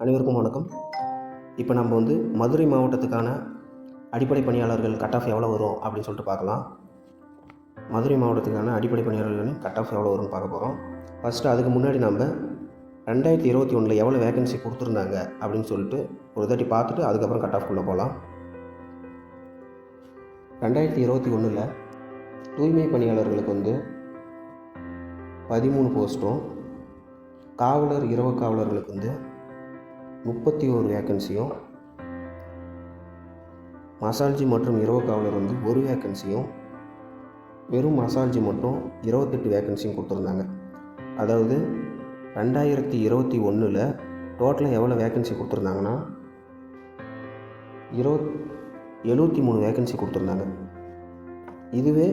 அனைவருக்கும் வணக்கம். இப்போ நம்ம வந்து மதுரை மாவட்டத்துக்கான அடிப்படை பணியாளர்கள் கட் ஆஃப் எவ்வளோ வரும் அப்படின்னு சொல்லிட்டு பார்க்கலாம். மதுரை மாவட்டத்துக்கான அடிப்படை பணியாளர்களின் கட் ஆஃப் எவ்வளோ வரும்னு பார்க்க போகிறோம் ஃபஸ்ட்டு அதுக்கு முன்னாடி நம்ம ரெண்டாயிரத்தி இருபத்தி ஒன்றில் எவ்வளோ வேகன்சி கொடுத்துருந்தாங்க அப்படின்னு சொல்லிட்டு ஒரு தாட்டி பார்த்துட்டு அதுக்கப்புறம் கட் உள்ளே போகலாம் ரெண்டாயிரத்தி இருபத்தி ஒன்றில் தூய்மை பணியாளர்களுக்கு வந்து பதிமூணு போஸ்ட்டும் காவலர் இரவு காவலர்களுக்கு வந்து முப்பத்தி ஒரு வேக்கன்சியும் மசால்ஜி மற்றும் இரவு காவலர் வந்து ஒரு வேக்கன்சியும் வெறும் மசால்ஜி மட்டும் இருபத்தெட்டு வேக்கன்சியும் கொடுத்துருந்தாங்க. அதாவது ரெண்டாயிரத்தி இருபத்தி ஒன்றில் டோட்டலாக எவ்வளோ வேக்கன்சி கொடுத்துருந்தாங்கன்னா இருபத் எழுபத்தி மூணு வேக்கன்சி கொடுத்துருந்தாங்க. இதுவே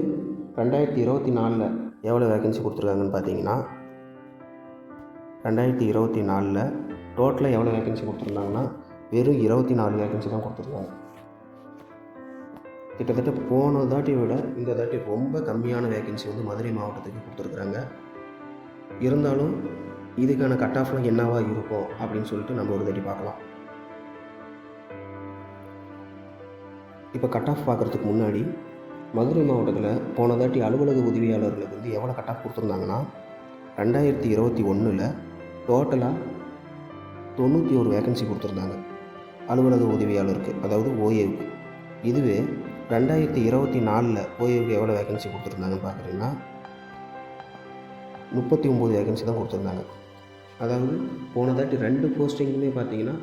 ரெண்டாயிரத்தி இருபத்தி நாலில் எவ்வளோ வேக்கன்சி கொடுத்துருக்காங்கன்னு பார்த்தீங்கன்னா ரெண்டாயிரத்தி இருபத்தி நாலில் டோட்டலாக எவ்வளோ வேக்கன்சி கொடுத்துருந்தாங்கன்னா வெறும் இருபத்தி நாலு வேக்கன்சி தான் கொடுத்துருக்காங்க. கிட்டத்தட்ட போன தாட்டி விட இந்த தாட்டி ரொம்ப கம்மியான வேக்கன்சி வந்து மதுரை மாவட்டத்துக்கு கொடுத்துருக்குறாங்க. இருந்தாலும் இதுக்கான கட் ஆஃப்லாம் என்னவாக இருக்கும் அப்படின்னு சொல்லிட்டு நம்ம ஒரு தாட்டி பார்க்கலாம். இப்போ கட் ஆஃப் பார்க்குறதுக்கு முன்னாடி மதுரை மாவட்டத்தில் போன தாட்டி அலுவலக உதவியாளர்களுக்கு வந்து எவ்வளோ கட் ஆஃப் கொடுத்துருந்தாங்கன்னா ரெண்டாயிரத்தி இருபத்தி ஒன்றில் டோட்டலாக தொண்ணூற்றி ஒரு வேக்கன்சி கொடுத்துருந்தாங்க. அலுவலக உதவியாளருக்கு அதாவது ஓஏவுக்கு. இதுவே ரெண்டாயிரத்தி இருபத்தி நாலில் ஓஏவுக்கு எவ்வளோ வேகன்சி கொடுத்துருந்தாங்கன்னு பார்க்குறீங்கன்னா முப்பத்தி ஒம்பது வேகன்சி தான் கொடுத்துருந்தாங்க. அதாவது போன தாட்டி ரெண்டு போஸ்டிங்குமே பார்த்தீங்கன்னா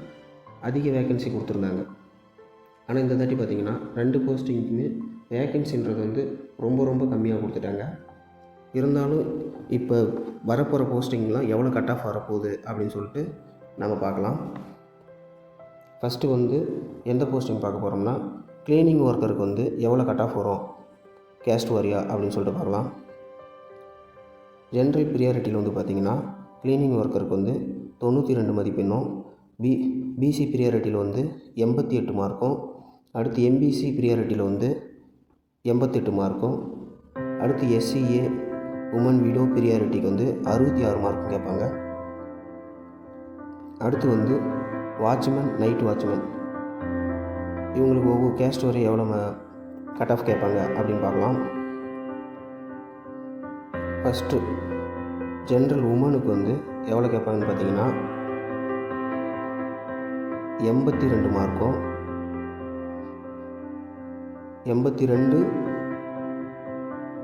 அதிக வேக்கன்சி கொடுத்துருந்தாங்க. ஆனால் இந்த தாட்டி பார்த்தீங்கன்னா ரெண்டு போஸ்டிங்க்குமே வேகன்சின்றது வந்து ரொம்ப ரொம்ப கம்மியாக கொடுத்துட்டாங்க. இருந்தாலும் இப்போ வரப்போகிற போஸ்டிங்லாம் எவ்வளோ கட் ஆஃப் வரப்போகுது அப்படின்னு சொல்லிட்டு நம்ம பார்க்கலாம். ஃபஸ்ட்டு வந்து எந்த போஸ்டிங் பார்க்க போகிறோம்னா க்ளீனிங் ஒர்க்கருக்கு வந்து எவ்வளோ கட் ஆஃப் வரும்? கேஸ்ட் வாரியா? அப்படின்னு சொல்லிட்டு பார்க்கலாம். ஜென்ரல் ப்ரியாரிட்டியில் வந்து பார்த்திங்கன்னா க்ளீனிங் ஒர்க்கருக்கு வந்து தொண்ணூற்றி ரெண்டு மதிப்பெண்ணும் பி பிசி ப்ரியாரிட்டியில் வந்து எண்பத்தி எட்டு மார்க்கும் அடுத்து எம்பிசி ப்ரியாரிட்டியில் வந்து எண்பத்தெட்டு மார்க்கும் அடுத்து எஸ்சிஏ உமன் விடோ பிரியாரிட்டிக்கு வந்து அறுபத்தி ஆறு மார்க் கேட்பாங்க. அடுத்து வந்து வாட்ச்மேன் நைட் வாட்ச்மேன் இவங்களுக்கு ஒவ்வொரு கேஸ்ட் வரை எவ்வளோ கட் ஆஃப் கேட்பாங்க அப்படின்னு பார்க்கலாம். ஃபஸ்ட்டு ஜென்ரல் உமனுக்கு வந்து எவ்வளோ கேட்பாங்கன்னு பார்த்தீங்கன்னா எண்பத்தி ரெண்டு மார்க்கும் எண்பத்தி ரெண்டு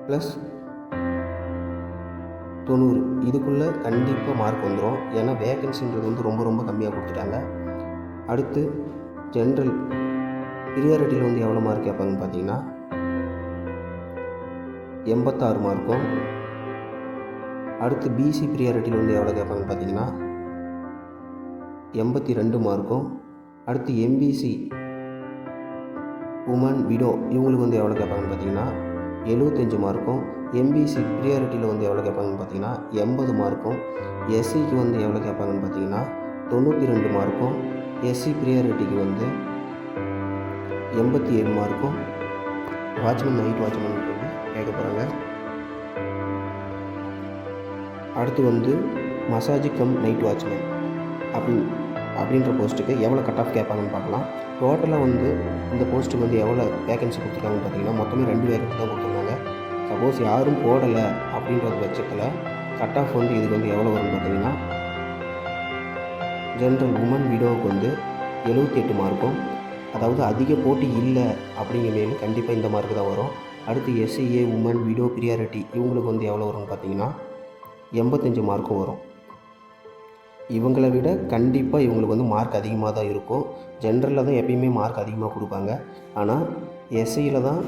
ப்ளஸ் தொண்ணூறு. இதுக்குள்ளே கண்டிப்பாக மார்க் வந்துடும் ஏன்னா வேகன்சின்றது வந்து ரொம்ப ரொம்ப கம்மியாக கொடுத்துட்டாங்க. அடுத்து ஜென்ரல் பிரியாரிட்டியில் வந்து எவ்வளோ மார்க் கேட்பாங்கன்னு பார்த்தீங்கன்னா எண்பத்தாறு மார்க்கும் அடுத்து பிசி ப்ரியாரிட்டியில் வந்து எவ்வளோ கேட்பாங்கன்னு பார்த்தீங்கன்னா எண்பத்தி ரெண்டு மார்க்கும் அடுத்து எம்பிசி உமன் விடோ இவங்களுக்கு வந்து எவ்வளோ கேட்பாங்கன்னு பார்த்தீங்கன்னா எழுபத்தஞ்சி மார்க்கும் எம்பிசி ப்ரியாரிட்டியில் வந்து எவ்வளோ கேட்பாங்கன்னு பார்த்தீங்கன்னா எண்பது மார்க்கும் எஸ்சிக்கு வந்து எவ்வளோ கேட்பாங்கன்னு பார்த்தீங்கன்னா தொண்ணூற்றி ரெண்டு மார்க்கும் எஸ்சி ப்ரியாரிட்டிக்கு வந்து எண்பத்தி ஏழு மார்க்கும் வாட்ச்மேன் நைட் வாட்ச்மேன் வந்து கேட்க போகிறாங்க அடுத்து வந்து மசாஜ் கம் நைட் வாட்ச்மேன் அப்படி அப்படின்ற போஸ்ட்டுக்கு எவ்வளோ கட் ஆஃப் கேட்பாங்கன்னு பார்க்கலாம். டோட்டலாக வந்து இந்த போஸ்ட்டுக்கு வந்து எவ்வளோ வேகன்சி கொடுத்துருக்காங்கன்னு பார்த்தீங்கன்னா மொத்தமே ரெண்டு வேகன்சி தான் கொடுத்துருக்காங்க. சப்போஸ் யாரும் போடலை அப்படின்ற பட்சத்தில் கட் ஆஃப் வந்து இதுக்கு வந்து எவ்வளோ வரும்னு பார்த்தீங்கன்னா ஜென்ரல் உமன் விடோவுக்கு வந்து எழுபத்தி எட்டு மார்க்கும் அதாவது அதிக போட்டி இல்லை அப்படிங்கிறமையில கண்டிப்பாக இந்த மார்க்கு தான் வரும். அடுத்து எஸ்சிஏ உமன் விடோ ப்ரியாரிட்டி இவங்களுக்கு வந்து எவ்வளோ வரும்னு பார்த்தீங்கன்னா எண்பத்தஞ்சு மார்க்கும் வரும். இவங்களை விட கண்டிப்பாக இவங்களுக்கு வந்து மார்க் அதிகமாக தான் இருக்கும். ஜென்ரலில் தான் எப்பயுமே மார்க் அதிகமாக கொடுப்பாங்க. ஆனால் எஸ்சியில் தான்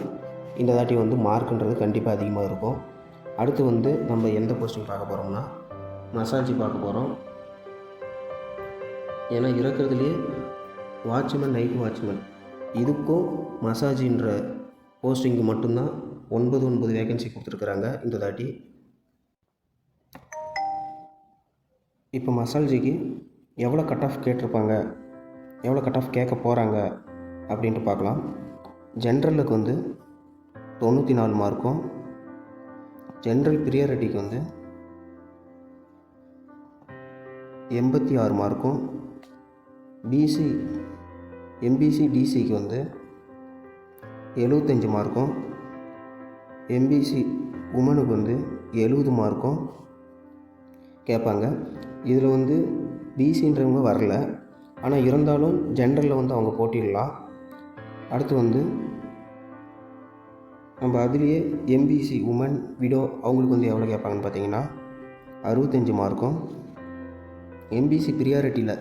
இந்த தாட்டி வந்து மார்க்குன்றது கண்டிப்பாக அதிகமாக இருக்கும். அடுத்து வந்து நம்ம எந்த போஸ்டிங் பார்க்க போகிறோம்னா மசாஜி பார்க்க போகிறோம் ஏன்னா இருக்கிறதுலே வாட்ச்மேன் நைட் வாட்ச்மேன் இதுக்கும் மசாஜின்ற போஸ்டிங்க்கு மட்டும்தான் ஒன்பது ஒன்பது வேகன்சி கொடுத்துருக்குறாங்க இந்த தாட்டி. இப்போ மசால்ஜிக்கு எவ்வளோ கட் ஆஃப் கேட்டிருப்பாங்க? எவ்வளோ கட் ஆஃப் கேட்க போகிறாங்க அப்படின்ட்டு பார்க்கலாம். ஜென்ரலுக்கு வந்து தொண்ணூற்றி நாலு மார்க்கும் ஜென்ரல் பிரியாரிட்டிக்கு வந்து எண்பத்தி ஆறு மார்க்கும் பிசி எம்பிசி டிசிக்கு வந்து எழுபத்தஞ்சி மார்க்கும். எம்பிசி உமனுக்கு வந்து எழுபது மார்க்கும் கேட்பாங்க. இதில் வந்து பிசின்றவங்க வரல. ஆனால் இருந்தாலும் ஜென்ரலில் வந்து அவங்க போட்டிடலாம். அடுத்து வந்து நம்ம அதுலேயே எம்பிசி உமன் விடோ அவங்களுக்கு வந்து எவ்வளோ கேட்பாங்கன்னு பார்த்தீங்கன்னா அறுபத்தஞ்சி மார்க்கும். எம்பிசி ப்ரியாரிட்டியில்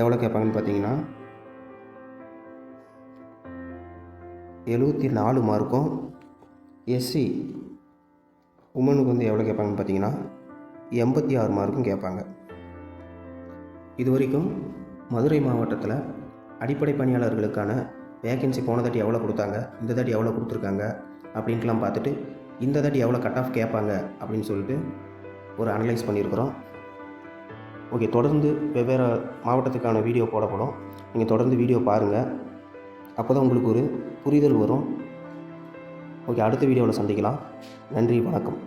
எவ்வளோ கேட்பாங்கன்னு பார்த்தீங்கன்னா எழுபத்தி நாலு மார்க்கும். எஸ்சி உமனுக்கு வந்து எவ்வளோ கேட்பாங்கன்னு பார்த்தீங்கன்னா எண்பத்தி ஆறு மார்க்கும் கேட்பாங்க. இது வரைக்கும் மதுரை மாவட்டத்தில் அடிப்படை பணியாளர்களுக்கான வேகன்சி போன தாட்டி எவ்வளோ கொடுத்தாங்க இந்த தாட்டி எவ்வளோ கொடுத்துருக்காங்க அப்படின்ட்டுலாம் பார்த்துட்டு இந்த தாட்டி எவ்வளோ கட் ஆஃப் கேட்பாங்க அப்படின்னு சொல்லிட்டு ஒரு அனலைஸ் பண்ணியிருக்கிறோம். ஓகே தொடர்ந்து வெவ்வேறு மாவட்டத்துக்கான வீடியோ போடப்படும். நீங்கள் தொடர்ந்து வீடியோ பாருங்கள் அப்போ தான் உங்களுக்கு ஒரு புரிதல் வரும். ஓகே அடுத்த வீடியோவில் சந்திக்கலாம். நன்றி வணக்கம்.